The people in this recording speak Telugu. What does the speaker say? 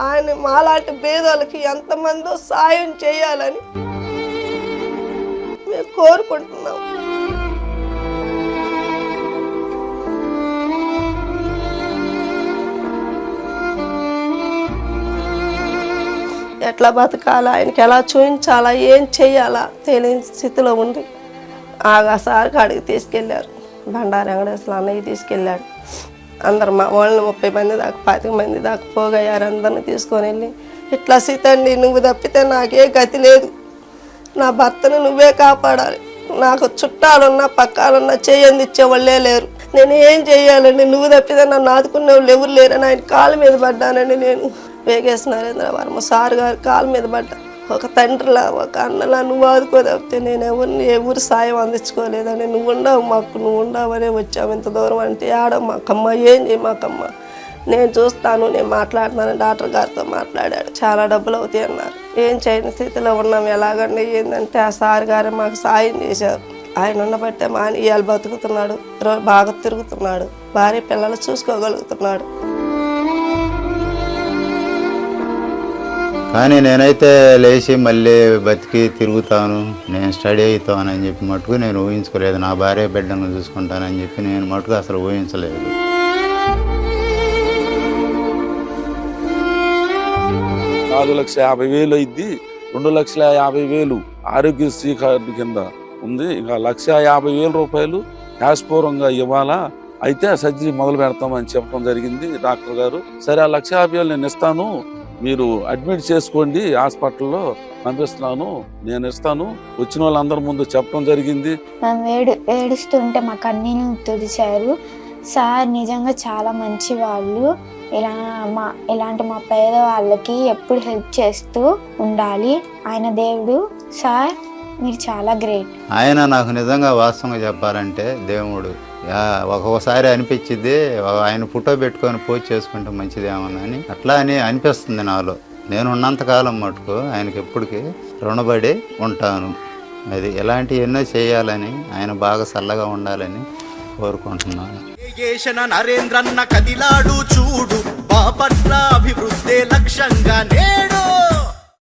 ఆయన మాలాంటి పేదోళ్ళకి ఎంతమందో సాయం చేయాలని మేము కోరుకుంటున్నాం. ఎట్లా బతకాలా? ఆయనకి ఎలా చూపించాలా? ఏం చేయాలా? తెలియని స్థితిలో ఉంది ఆగా సార్ కాడికి తీసుకెళ్ళారు. బండారు వెంకటేశ్వర అన్నయ్య తీసుకెళ్ళాడు. అందరు మా వాళ్ళని ముప్పై మంది దాకా పాతిక మంది దాకా పోగయ్యారు అందరిని తీసుకొని వెళ్ళి. ఇట్లా సీతండి నువ్వు తప్పితే నాకే గతి లేదు. నా భర్తను నువ్వే కాపాడాలి. నాకు చుట్టాలున్నా పక్కాలున్నా చేయంది ఇచ్చేవాళ్ళే లేరు. నేను ఏం చేయాలండి? నువ్వు తప్పితే నన్ను ఆదుకునే వాళ్ళు ఎవరు లేరని ఆయన కాళ్ళ మీద పడ్డానండి నేను. వేగేసి నరేంద్ర వర్మ సార్ గారు కాళ్ళ మీద పడ్డా. ఒక తండ్రిలా ఒక అన్నలా నువ్వు ఆదుకో నేను ఎవరిని ఎవరు సాయం అందించుకోలేదని నువ్వు ఉండవు మాకు నువ్వు ఉండవనే వచ్చావు. ఇంత దూరం అంటే ఆడ మాకమ్మ ఏం మాకమ్మ? నేను చూస్తాను నేను మాట్లాడుతున్నాను డాక్టర్ గారితో మాట్లాడాడు. చాలా డబ్బులు అవుతాయి అన్నారు. ఏం చేయని స్థితిలో ఉన్నాం ఎలాగండి ఏంటంటే ఆ సార్ గారు మాకు సాయం చేశారు. ఆయన ఉన్నబట్టే మాని ఇవాళ బతుకుతున్నాడు రో- బాగా తిరుగుతున్నాడు. భార్య పిల్లలు చూసుకోగలుగుతున్నాడు. కానీ నేనైతే లేచి మళ్ళీ బతికి తిరుగుతాను. నేను స్టడీ అవుతాను అని చెప్పి మటుకు నేను ఊహించుకోలేదు. నా భార్య బిడ్డను చూసుకుంటానని చెప్పి నేను మటుకు అసలు ఊహించలేదు. నాలుగు లక్షల యాభై వేలు అయింది. రెండు లక్షల యాభై వేలు ఆరోగ్యశ్రీ కార్డు కింద ఉంది. ఇంకా లక్ష యాభై వేల రూపాయలు యాస్పూర్వంగా ఇవ్వాలా? అయితే సర్జరీ మొదలు పెడతామని చెప్పడం జరిగింది డాక్టర్ గారు. సరే ఆ లక్ష యాభై వేలు నేను ఇస్తాను. మీరు అడ్మిట్ చేసుకోండి హాస్పిటల్లో. పంపిస్తున్నాను నేను ఇస్తాను. వచ్చిన వాళ్ళందరి ముందు చెప్పడం జరిగింది. మేము ఏడు ఏడుస్తుంటే మా కన్నీళ్ళు తుడిచారు. సార్ నిజంగా చాలా మంచి వాళ్ళు ఇలా మా ఇలాంటి మా పేదవాళ్ళకి ఎప్పుడు హెల్ప్ చేస్తూ ఉండాలి. ఆయన దేవుడు. సార్ మీరు చాలా గ్రేట్. ఆయన నాకు నిజంగా వాస్తవంగా చెప్పాలంటే దేవుడు యా- ఒక్కొక్కసారి అనిపించింది ఆయన ఫోటో పెట్టుకొని పోస్ట్ చేసుకుంటే మంచిదేమోనని అట్లా అని అనిపిస్తుంది నాలో. నేను ఉన్నంతకాలం మటుకు ఆయనకి ఎప్పటికీ రుణపడి ఉంటాను. అది ఇలాంటి ఎన్నో చేయాలని ఆయన బాగా చల్లగా ఉండాలని కోరుకుంటున్నాను. నరేంద్రన్న కదిలాడు చూడు.